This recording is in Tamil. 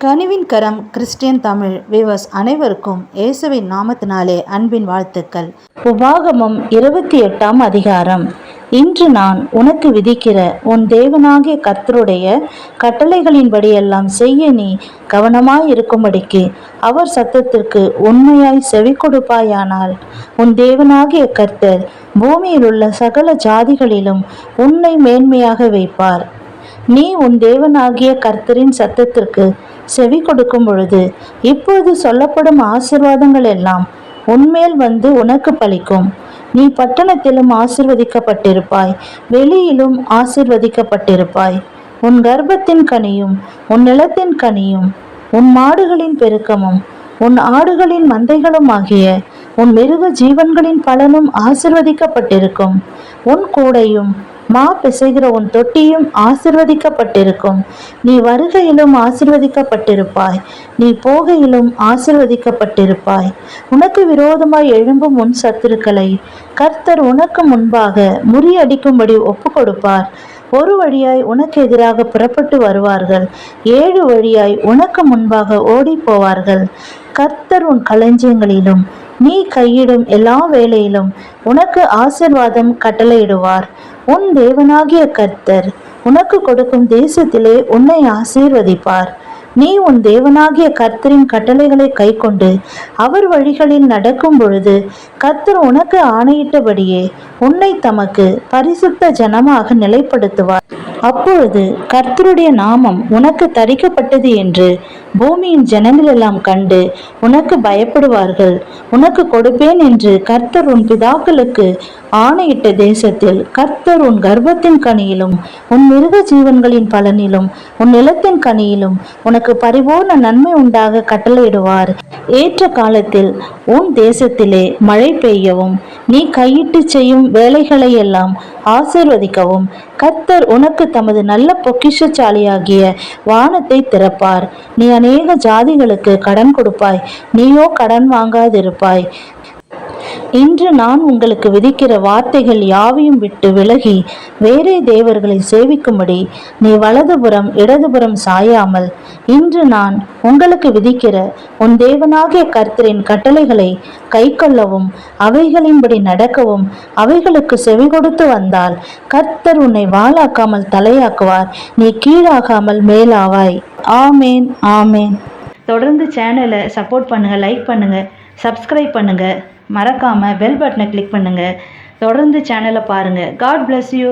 கனிவின் கரம் கிறிஸ்டியன் தமிழ் விவஸ் அனைவருக்கும் இயேசுவின் நாமத்தினாலே அன்பின் வாழ்த்துக்கள். உபாகமம் இருபத்தி எட்டாம் அதிகாரம். இன்று நான் உனக்கு விதிக்கிற உன் தேவனாகிய கர்த்தருடைய கட்டளைகளின்படியெல்லாம் செய்ய நீ கவனமாய் இருக்கும்படிக்கு அவர் சத்தத்திற்கு உண்மையாய் செவி கொடுப்பாயானால் உன் தேவனாகிய கர்த்தர் பூமியில் உள்ள சகல ஜாதிகளிலும் உன்னை மேன்மையாக வைப்பார். நீ உன் தேவனாகிய கர்த்தரின் சத்தத்திற்கு செவி கொடுக்கும் பொழுது இப்போது சொல்லப்படும் ஆசிர்வாதங்கள் எல்லாம் உன்மேல் வந்து உனக்கு பலிக்கும். நீ பட்டணத்திலும் ஆசிர்வதிக்கப்பட்டிருப்பாய் வெளியிலும் ஆசிர்வதிக்கப்பட்டிருப்பாய். உன் கர்ப்பத்தின் கனியும் உன் நிலத்தின் கனியும் உன் மாடுகளின் பெருக்கமும் உன் ஆடுகளின் மந்தைகளும் ஆகிய உன் மிருக ஜீவன்களின் பலனும் ஆசிர்வதிக்கப்பட்டிருக்கும். உன் கூடையும் மா பிசைகிற உன் தொட்டியும் ஆசிர்வதிக்கப்பட்டிருக்கும். நீ வருகையிலும் ஆசிர்வதிக்கப்பட்டிருப்பாய். நீ போகையிலும் ஆசிர்வதிக்கப்பட்டிருப்பாய். உனக்கு விரோதமாய் எழும்பும் உன் சத்துருக்களை கர்த்தர் உனக்கு முன்பாக முறியடிக்கும்படி ஒப்பு கொடுப்பார் ஒரு வழியாய் உனக்கு எதிராக புறப்பட்டு வருவார்கள். ஏழு வழியாய் உனக்கு முன்பாக ஓடி போவார்கள் கர்த்தர் உன் களஞ்சியங்களிலும் நீ கையிடும் எல்லா வேலையிலும் உனக்கு ஆசிர்வாதம் கட்டளையிடுவார். உன் தேவனாகிய கர்த்தர் உனக்கு கொடுக்கும் தேசத்திலே உன்னை ஆசீர்வதிப்பார். நீ உன் தேவனாகிய கர்த்தரின் கட்டளைகளை கைக்கொண்டு அவர் வழிகளில் நடக்கும் பொழுது கர்த்தர் உனக்கு ஆணையிட்டபடியே உன்னை தமக்கு பரிசுத்த ஜனமாக நிலைப்படுத்துவார். அப்பொழுது கர்த்தருடைய நாமம் உனக்கு தரிக்கப்பட்டது என்று பூமியின் ஜனங்கள் எல்லாம் கண்டு உனக்கு பயப்படுவார்கள். உனக்கு கொடுப்பேன் என்று கர்த்தர் உன் பிதாக்களுக்கு ஆணையிட்ட தேசத்தில் கர்த்தர் உன் கர்ப்பத்தின் கனியிலும் உன் மிருக ஜீவன்களின் பலனிலும் உன் நிலத்தின் கனியிலும் உனக்கு பரிபூர்ண நன்மை உண்டாக கட்டளையிடுவார். ஏற்ற காலத்தில் உன் தேசத்திலே மழை பெய்யவும் நீ கையிட்டு செய்யும் வேலைகளை எல்லாம் ஆசிர்வதிக்கவும். கர்த்தர் உனக்கு தமது நல்ல பொக்கிஷசாலியாகிய வானத்தை திறப்பார். நீ அநேக ஜாதிகளுக்கு கடன் கொடுப்பாய். நீயோ கடன் வாங்காதிருப்பாய். இன்று நான் உங்களுக்கு விதிக்கிற வார்த்தைகள் யாவையும் விட்டு விலகி வேறே தேவர்களை சேவிக்கும்படி நீ வலதுபுறம் இடதுபுறம் சாயாமல் இன்று நான் உங்களுக்கு விதிக்கிற உன் தேவனாகிய கர்த்தரின் கட்டளைகளை கைக்கொள்ளவும் அவைகளின்படி நடக்கவும் அவைகளுக்கு செவி கொடுத்து வந்தால் கர்த்தர் உன்னை வாழாக்காமல் தலையாக்குவார். நீ கீழாகாமல் மேலாவாய். ஆமேன் ஆமேன். தொடர்ந்து சேனலை சப்போர்ட் பண்ணுங்கள் லைக் பண்ணுங்கள் சப்ஸ்கிரைப் பண்ணுங்கள் மறக்காமல் பெல் பட்டனை கிளிக் பண்ணுங்கள் தொடர்ந்து சேனலை பாருங்கள் காட் பிளஸ் யூ.